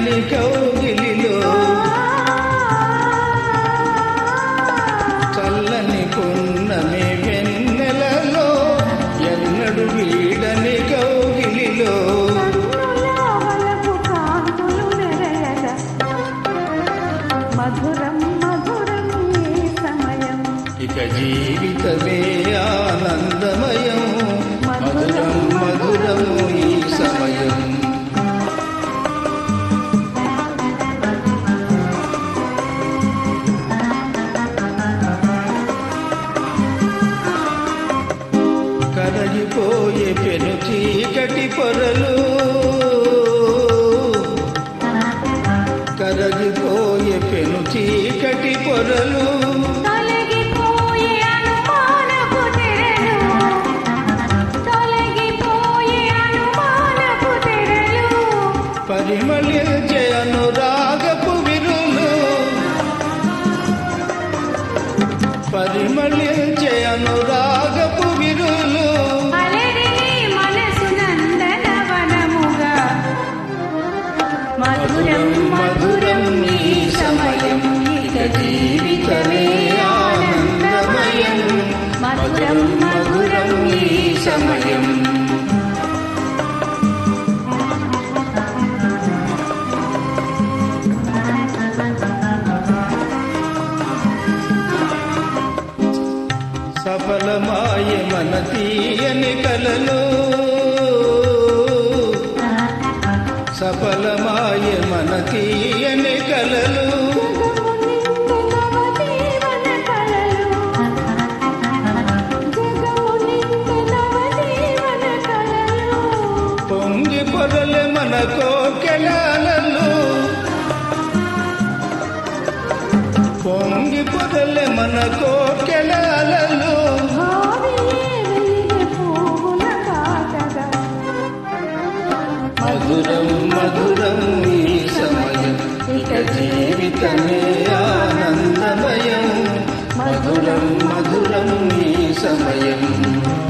కౌగిలిలో చల్లని పున్నమి వెన్నెలలో ఎన్నడు వీడని కౌగిలిలో. కన్నుల వలపు కాంతులు నెరయగా మధురం మధురం ఈ సమయం? ఇక జీవితమే చీకటి పొరలు కరగిపోయే పెను చీకటి పొరలు పరిమళించే అనురాగపు విరులు. పరిమళించే అనురాగపు జీవితమే ఆనందమయం. మధురం మధురం ఈ సమయం సఫలమాయ మన తీయని కలలు. సఫలమాయ మన తీయని కలలు. ಹೊರಲೆ మనకో ಕೆಳಾಲಲು పొంగి పొదలే మనకో కోకెలలో మధురం మధురం ఈ సమయం. ఇక జీవితమే ఆనందమయం. మధురం మధురం ఈ సమయం.